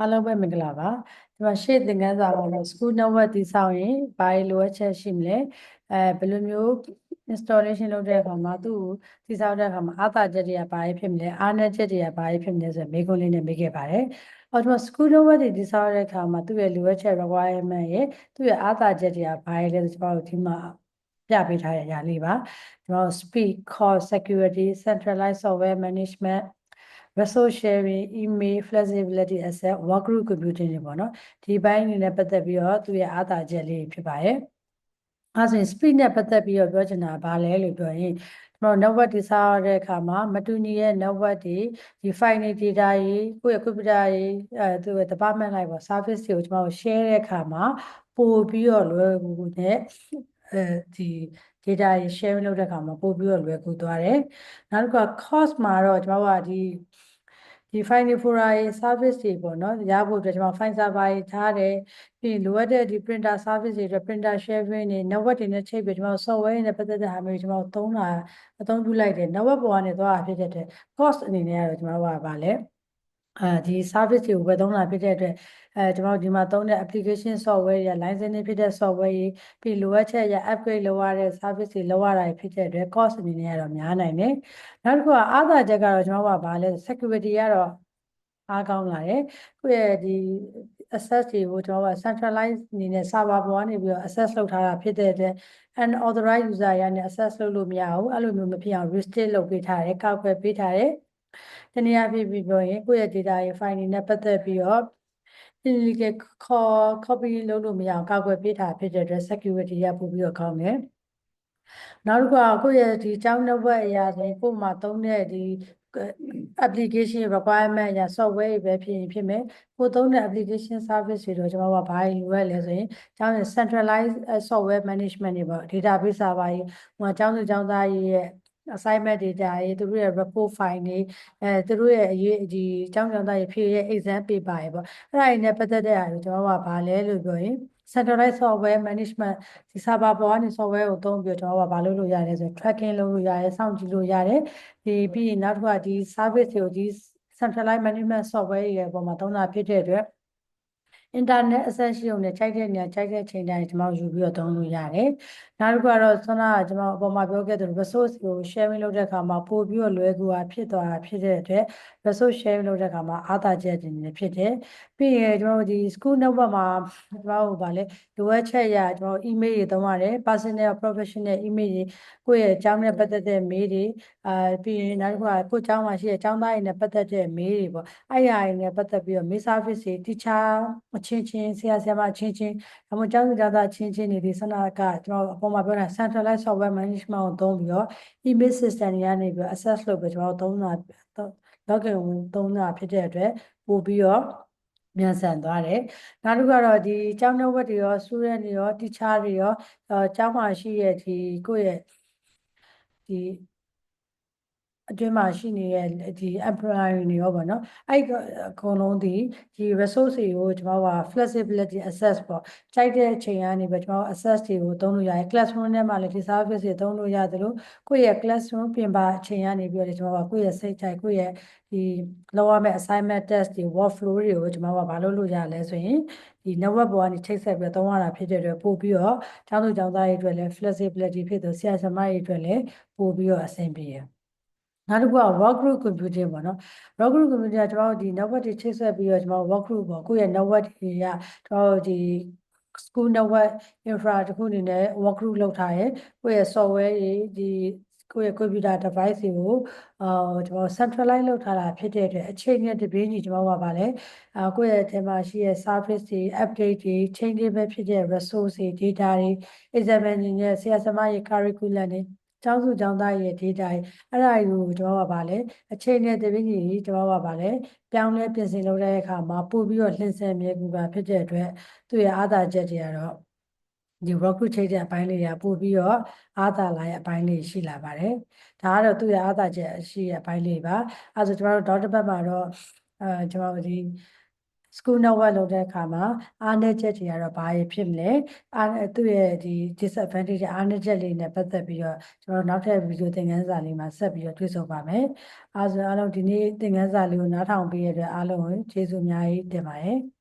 အားလုံးပဲမင်္ဂလာပါဒီမှာရှေ့သင်ခန်းစာမှာတော့ school network တည်ဆောက်ရင်ဘာတွေလိုအပ်ချက်ရှိမလဲအဲဘယ်လိုမျိုး installation လုပ်တဲ့အခါမှာသူ့ကိုတည်ဆောက်တဲ့အခါမှာအားသာချက်တွေကဘာတွေဖြစ်မလဲအားနည်းချက်တွေကဘာတွေဖြစ်မလဲဆိုတော့မေးခွန်းလေးနဲ့မေးခဲ့ပါတယ်အော်ဒီမှာ school network တွေတည်ဆောက်တဲ့အခါမှာသူ့ရဲ့လိုအပ်ချက် requirement ရဲ့သူ့ရဲ့အားသာချက်တွေကဘာတွေလဲဆိုတော့ကျွန်တော်တို့ဒီမှာပြပေးထားတဲ့အရာလေးပါကျွန်တော်တို့ speed cost security centralized software management resource sharing email flexibility asset work group computing တွေပေါ့နော်ဒီဘိုင်းအနေနဲ့ပတ်သက်ပြီးတော့သူရဲ့အားသာချက်လေးဖြစ်ပါတယ်အဲဆိုရင် speed နဲ့ပတ်သက်ပြီးတော့ပြောချင်တာဘာလဲလို့ပြောရင်ကျွန်တော် network တိဆောက်တဲ့အခါမှာမတူညီတဲ့ network တွေဒီ file တွေ data တွေကိုယ့်ရဲ့ computer တွေအဲသူရဲ့ department လိုက်ပေါ့ service တွေကိုကျွန်တော် share တဲ့အခါမှာပို့ပြီးတော့လွယ်ကူနဲ့အဲဒီ data တွေ sharing လုပ်တဲ့အခါမှာပို့ပြီးတော့လွယ်ကူသွားတယ်နောက်တစ်ခုက cost မှာတော့ကျွန်တော်ကဒီ ဒီ file fora ရေး service တွေပေါ့နော်ရဖို့အတွက်ကျွန်တော် file server ရေးထားတယ်ပြီးလိုအပ်တဲ့ဒီ printer service တွေအတွက် printer sharing တွေ network တွေနဲ့ချိန်ပြီးကျွန်တော် software တွေနဲ့ပတ်သက်တဲ့ဟာမျိုးကျွန်တော်သုံးတာအသုံးပြုလိုက်တယ် network ပေါ်ကနေသွားတာဖြစ်တဲ့အတွက် cost အနေနဲ့ကတော့ကျွန်တော်တို့ကဗာလဲ အဲဒီ service တွေကိုဝယ်သုံးတာဖြစ်တဲ့အတွက်အဲကျွန်တော်တို့ဒီမှာသုံးတဲ့ application software တွေ license တွေဖြစ်တဲ့ software တွေပြီးလိုအပ်ချက်ရ upgrade လုပ်ရတဲ့ service တွေလုပ်ရတာဖြစ်တဲ့အတွက် cost အနေနဲ့ကတော့များနိုင်တယ်နောက်တစ်ခုကအားသာချက်ကတော့ကျွန်တော်တို့ကဗာလဲ security ကတော့အားကောင်းလာတယ်ကိုယ့်ရဲ့ဒီ access တွေကိုကျွန်တော်က centralize အနေနဲ့ server ပေါ်ကနေပြီးတော့ access လုပ်ထားတာဖြစ်တဲ့အတွက် unauthorized user ရနဲ့ access လုပ်လို့မရဘူးအဲ့လိုမျိုးမဖြစ်အောင် restrict လုပ်ပေးထားတယ်ကောက်ွယ်ပေးထားတယ် တနည်းအားဖြင့်ပြောရင်ကိုယ့်ရဲ့ data တွေ file တွေနဲ့ပတ်သက်ပြီးတော့ illegal copy လုပ်လို့မရအောင်ကောက်ွယ်ပေးထားဖြစ်တဲ့အတွက် security ရပို့ပြီးတော့ကောင်းတယ်နောက်တစ်ခုကကိုယ့်ရဲ့ဒီကျောင်း network အရာဆိုကိုယ်မှာသုံးတဲ့ဒီ application requirement အရ software တွေပဲဖြစ်ရင်ဖြစ်မယ်ကိုသုံးတဲ့ application service တွေတော့ကျွန်တော်ကဘာတွေလိုရလဲဆိုရင်ကျောင်းရဲ့ centralized software management တွေပေါ့ database server ကြီးဟိုကျောင်းသူကျောင်းသားကြီးရဲ့ assignment data တွေသူတို့ရဲ့ report file တွေအဲသူတို့ရဲ့အရေးဒီကျောင်းကျောင်းသားရဲ့ဖြည့်ရဲ့ exam paper တွေပေါ့အဲ့ဒါတွေနဲ့ပတ်သက်တဲ့အားကိုကျွန်တော်ကဘာလဲလို့ပြောရင် centralized software management ဒီ server ပေါ်ကနေ software ကိုသုံးပြီးတော့ကျွန်တော်ကဘာလုပ်လို့ရလဲဆို tracking လုပ်လို့ရတယ်စောင့်ကြည့်လို့ရတယ်ဒီပြီးရင်နောက်တစ်ခုကဒီ service တွေကိုဒီ centralized management software တွေရဲ့အပေါ်မှာသုံးတာဖြစ်တဲ့အတွက် internet access ရှိုံနဲ့ခြိုက်တဲ့နေရာခြိုက်တဲ့ချိန်တိုင်းကျွန်တော်ယူပြီးတော့သုံးလို့ရတယ်။နောက်တစ်ခုကတော့ဆွမ်းနာကကျွန်တော်အပေါ်မှာပြောခဲ့သလို resource ကို sharing လုပ်တဲ့အခါမှာပို့ပြီးတော့လွယ်ကူတာဖြစ်သွားတာဖြစ်တဲ့အတွက် resource sharing လုပ်တဲ့အခါမှာအားသာချက်တွေနေဖြစ်တယ်။ပြီးရင်ကျွန်တော်တို့ဒီ school network မှာကျွန်တော်တို့ဗာလဲလိုအပ်ချက်ရကျွန်တော် email တွေသုံးရတယ် personal professional email တွေကိုယ့်ရဲ့အကြောင်းနဲ့ပတ်သက်တဲ့ mail တွေအာပြီးရင်နောက်တစ်ခုကကိုယ့်အကြောင်းမှာရှိတဲ့အကြောင်းသားတွေနဲ့ပတ်သက်တဲ့ mail တွေပေါ့အဲ့ဒီအရာတွေနဲ့ပတ်သက်ပြီးတော့ mail service တွေ teacher အချင်းချင်းဆရာဆရာမအချင်းချင်းဒါမှမဟုတ်ကျောင်းသူကျောင်းသားအချင်းချင်းတွေဒီဆန္ဒကကျွန်တော်အပေါ်မှာပြောတာ centralized software management ကိုသုံးပြီးတော့ email system တွေကနေပြီးတော့ access လုပ်ပြီးကျွန်တော်သုံးတာ login ဝင်သုံးတာဖြစ်တဲ့အတွက်ပို့ပြီးတော့မြန်ဆန်သွားတယ်။နောက်တစ်ခုကတော့ဒီကျောင်း network တွေရော student တွေရော teacher တွေရောအဲကျောင်းမှာရှိတဲ့ဒီကိုယ့်ရဲ့ဒီ အတွင်းမှာရှိနေတဲ့ဒီ employee တွေရောပေါ့နော်အဲ့အကုန်လုံးဒီဒီ resource တွေကိုကျွန်တော်က flexibility access ပေါ့ကြိုက်တဲ့အချိန်ကနေပဲကျွန်တော် access တွေကိုသုံးလို့ရတယ် classroom ထဲမှာလည်းဒီ service တွေသုံးလို့ရတယ်လို့ကိုယ့်ရဲ့ classroom ပြင်ပအချိန်ကနေပြီးတော့ကျွန်တော်ကကိုယ့်ရဲ့စိတ်ကြိုက်ကိုယ့်ရဲ့ဒီလောက်ရမယ့် assignment test တွေ workflow တွေကိုကျွန်တော်ကမလုပ်လို့ရလဲဆိုရင်ဒီ network ပေါ်ကနေချိတ်ဆက်ပြီးသုံးရတာဖြစ်တဲ့အတွက်ပို့ပြီးတော့ကျောင်းသူကျောင်းသားတွေအတွက်လည်း flexibility ဖြစ်သူဆရာဆရာမတွေအတွက်လည်းပို့ပြီးတော့အဆင်ပြေတယ် နောက်တစ်ခုက work group computing ပေါ့နော် work group computing ကကျွန်တော်တို့ဒီ network တွေချိတ်ဆက်ပြီးတော့ကျွန်တော် work group ပေါ့ကိုယ့်ရဲ့ network တွေကကျွန်တော်တို့ဒီ school network infra တခုအနေနဲ့ work group လုပ်ထားရဲကိုယ့်ရဲ့ software တွေဒီကိုယ့်ရဲ့ computer device တွေကိုအာကျွန်တော် centralize လုပ်ထားတာဖြစ်တဲ့အတွက်အချိန်နဲ့တပြေးညီကျွန်တော်ကပါလဲအာကိုယ့်ရဲ့အထက်မှာရှိတဲ့ service တွေ update တွေ changeable ဖြစ်တဲ့ resource တွေ data တွေ example တွေနဲ့ဆရာဆရာမရဲ့ curriculum တွေ ကျောင်းစုကျောင်းသားရဲ့ data တွေအဲ့ဒါတွေကိုကျွန်တော်ကပါလဲအချိန်နဲ့တပြည့်ညီကျွန်တော်ကပါလဲပြောင်းလဲပြင်ဆင်လုပ်တဲ့အခါမှာပို့ပြီးတော့လှင်ဆန်မြေကူပါဖြစ်တဲ့အတွက်သူ့ရဲ့အားသာချက်တွေကတော့ဒီ recruit ချိန်တဲ့အပိုင်းလေးတွေကပို့ပြီးတော့အားသာလာရဲ့အပိုင်းလေးရှိလာပါတယ်ဒါကတော့သူ့ရဲ့အားသာချက်ရှိရဲ့အပိုင်းလေးပါအဲဆိုကျွန်တော်တို့ဒေါက်တာဘတ်မှာတော့အဲကျွန်တော်ဒီ school network လုပ်တဲ့အခါမှာအားနည်းချက်တွေကတော့ဘာတွေဖြစ်မလဲအားသူ့ရဲ့ဒီ disadvantage အားနည်းချက်လေးနဲ့ပတ်သက်ပြီးတော့ကျွန်တော်နောက်ထပ်ဗီဒီယိုသင်ခန်းစာလေးမှာဆက်ပြီးတော့တွေ့ဆုံပါမယ်အားဆိုအားလုံးဒီနေ့သင်ခန်းစာလေးကိုနားထောင်ပေးရတဲ့အတွက်အားလုံးကိုကျေးဇူးအများကြီးတင်ပါတယ်